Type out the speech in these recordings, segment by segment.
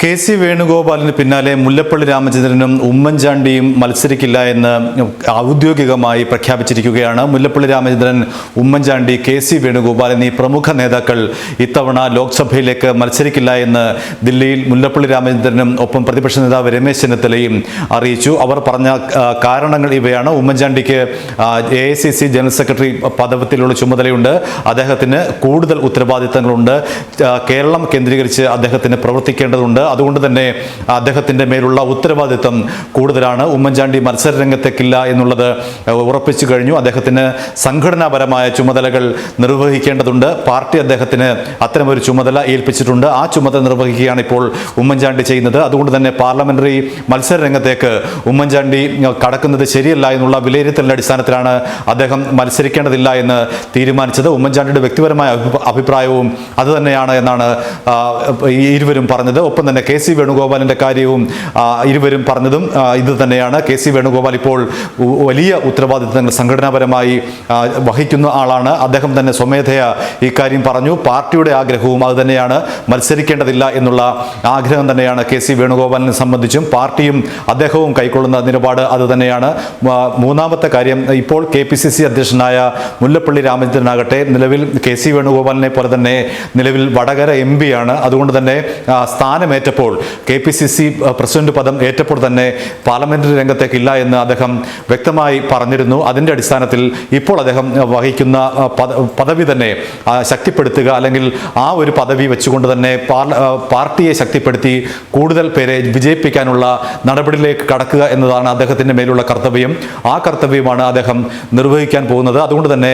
K C വേണുഗോപാലിന് പിന്നാലെ മുല്ലപ്പള്ളി രാമചന്ദ്രനും ഉമ്മൻചാണ്ടിയും മത്സരിക്കില്ല എന്ന് ഔദ്യോഗികമായി പ്രഖ്യാപിച്ചിരിക്കുകയാണ്. മുല്ലപ്പള്ളി രാമചന്ദ്രൻ ഉമ്മൻചാണ്ടി കെ സി വേണുഗോപാൽ എന്നീ പ്രമുഖ നേതാക്കൾ ഇത്തവണ ലോക്സഭയിലേക്ക് മത്സരിക്കില്ല എന്ന് ദില്ലിയിൽ മുല്ലപ്പള്ളി രാമചന്ദ്രനും ഒപ്പം പ്രതിപക്ഷ നേതാവ് രമേശ് ചെന്നിത്തലയും അറിയിച്ചു. അവർ പറഞ്ഞ കാരണങ്ങൾ ഇവയാണ്. ഉമ്മൻചാണ്ടിക്ക് A I C C general secretary പദവത്തിലുള്ള ചുമതലയുണ്ട്. അദ്ദേഹത്തിന് കൂടുതൽ ഉത്തരവാദിത്തങ്ങളുണ്ട്. കേരളം കേന്ദ്രീകരിച്ച് അദ്ദേഹത്തിന് പ്രവർത്തിക്കേണ്ടതുണ്ട്. അതുകൊണ്ട് തന്നെ അദ്ദേഹത്തിന്റെ മേലുള്ള ഉത്തരവാദിത്തം കൂടുതലാണ്. ഉമ്മൻചാണ്ടി മത്സര രംഗത്തേക്കില്ല എന്നുള്ളത് ഉറപ്പിച്ചു കഴിഞ്ഞു. അദ്ദേഹത്തിന് സംഘടനാപരമായ ചുമതലകൾ നിർവഹിക്കേണ്ടതുണ്ട്. പാർട്ടി അദ്ദേഹത്തിന് അത്തരമൊരു ചുമതല ഏൽപ്പിച്ചിട്ടുണ്ട്. ആ ചുമതല നിർവഹിക്കുകയാണ് ഇപ്പോൾ ഉമ്മൻചാണ്ടി ചെയ്യുന്നത്. അതുകൊണ്ട് തന്നെ പാർലമെന്ററി മത്സര രംഗത്തേക്ക് ഉമ്മൻചാണ്ടി കടക്കുന്നത് ശരിയല്ല എന്നുള്ള വിലയിരുത്തലിന്റെ അടിസ്ഥാനത്തിലാണ് അദ്ദേഹം മത്സരിക്കേണ്ടതില്ല എന്ന് തീരുമാനിച്ചത്. ഉമ്മൻചാണ്ടിയുടെ വ്യക്തിപരമായ അഭിപ്രായവും അതുതന്നെയാണ് എന്നാണ് ഇരുവരും പറഞ്ഞത്. ഒപ്പം തന്നെ കെ സി വേണുഗോപാലിന്റെ കാര്യവും ഇരുവരും പറഞ്ഞതും ഇത് തന്നെയാണ്. കെ സി വേണുഗോപാൽ ഇപ്പോൾ വലിയ ഉത്തരവാദിത്തങ്ങൾ സംഘടനാപരമായി വഹിക്കുന്ന ആളാണ്. അദ്ദേഹം തന്നെ സ്വമേധയാ ഇക്കാര്യം പറഞ്ഞു. പാർട്ടിയുടെ ആഗ്രഹവും അത് തന്നെയാണ്. മത്സരിക്കേണ്ടതില്ല എന്നുള്ള ആഗ്രഹം തന്നെയാണ് കെ സി വേണുഗോപാലിനെ സംബന്ധിച്ചും. പാർട്ടിയും അദ്ദേഹവും കൈക്കൊള്ളുന്ന നിലപാട് അത് തന്നെയാണ്. മൂന്നാമത്തെ കാര്യം ഇപ്പോൾ കെ പി സി സി അധ്യക്ഷനായ മുല്ലപ്പള്ളി രാമചന്ദ്രനാകട്ടെ നിലവിൽ കെ സി വേണുഗോപാലിനെ പോലെ തന്നെ നിലവിൽ വടകര എം ആണ്. അതുകൊണ്ട് തന്നെ ആ, സ്ഥാനമേറ്റപ്പോൾ K P C C president പദം ഏറ്റപ്പോൾ തന്നെ പാർലമെന്ററി രംഗത്തേക്കില്ല എന്ന് അദ്ദേഹം വ്യക്തമായി പറഞ്ഞിരുന്നു. അതിന്റെ അടിസ്ഥാനത്തിൽ ഇപ്പോൾ അദ്ദേഹം വഹിക്കുന്ന പദവി തന്നെ ശക്തിപ്പെടുത്തുക അല്ലെങ്കിൽ ആ ഒരു പദവി വെച്ചുകൊണ്ട് തന്നെ പാർട്ടിയെ ശക്തിപ്പെടുത്തി കൂടുതൽ പേരെ വിജയിപ്പിക്കാനുള്ള നടപടിയിലേക്ക് കടക്കുക എന്നതാണ് അദ്ദേഹത്തിന്റെ മേലുള്ള കർത്തവ്യം. ആ കർത്തവ്യമാണ് അദ്ദേഹം നിർവഹിക്കാൻ പോകുന്നത്. അതുകൊണ്ട് തന്നെ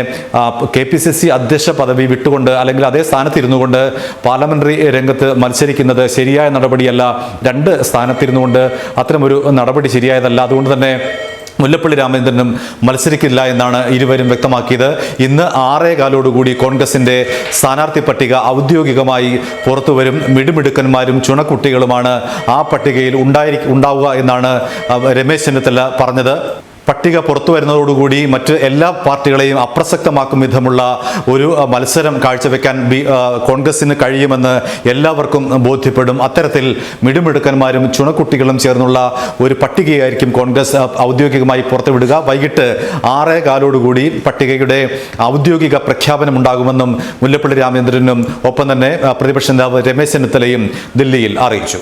കെ പി സി സി അധ്യക്ഷ പദവി വിട്ടുകൊണ്ട് അല്ലെങ്കിൽ അതേ സ്ഥാനത്ത് ഇരുന്നുകൊണ്ട് പാർലമെന്ററി രംഗത്ത് മത്സരിക്കുന്നത് ശരിയായ നടപടിയല്ല. രണ്ട് സ്ഥാനത്തിരുന്നുകൊണ്ട് അത്തരമൊരു നടപടി ശരിയായതല്ല. അതുകൊണ്ട് തന്നെ മുല്ലപ്പള്ളി രാമചന്ദ്രനും മത്സരിക്കില്ല എന്നാണ് ഇരുവരും വ്യക്തമാക്കിയത്. ഇന്ന് ആറേ കാലോടുകൂടി കോൺഗ്രസിന്റെ സ്ഥാനാർത്ഥി പട്ടിക ഔദ്യോഗികമായി പുറത്തുവരും. മിടുമിടുക്കന്മാരും ചുണക്കുട്ടികളുമാണ് ആ പട്ടികയിൽ ഉണ്ടായിരിക്കുക ഉണ്ടാവുക എന്നാണ് രമേശ് ചെന്നിത്തല പറഞ്ഞത്. പട്ടിക പുറത്തു വരുന്നതോടുകൂടി മറ്റ് എല്ലാ പാർട്ടികളെയും അപ്രസക്തമാക്കും വിധമുള്ള ഒരു മത്സരം കാഴ്ചവെക്കാൻ ബി കോൺഗ്രസിന് കഴിയുമെന്ന് എല്ലാവർക്കും ബോധ്യപ്പെടും. അത്തരത്തിൽ മിടുമിടുക്കന്മാരും ചുണക്കുട്ടികളും ചേർന്നുള്ള ഒരു പട്ടികയായിരിക്കും കോൺഗ്രസ് ഔദ്യോഗികമായി പുറത്തുവിടുക. വൈകിട്ട് ആറേ കാലോടുകൂടി പട്ടികയുടെ ഔദ്യോഗിക പ്രഖ്യാപനം ഉണ്ടാകുമെന്നും മുല്ലപ്പള്ളി രാമചന്ദ്രനും ഒപ്പം തന്നെ പ്രതിപക്ഷ നേതാവ് രമേശ് ചെന്നിത്തലയും ദില്ലിയിൽ അറിയിച്ചു.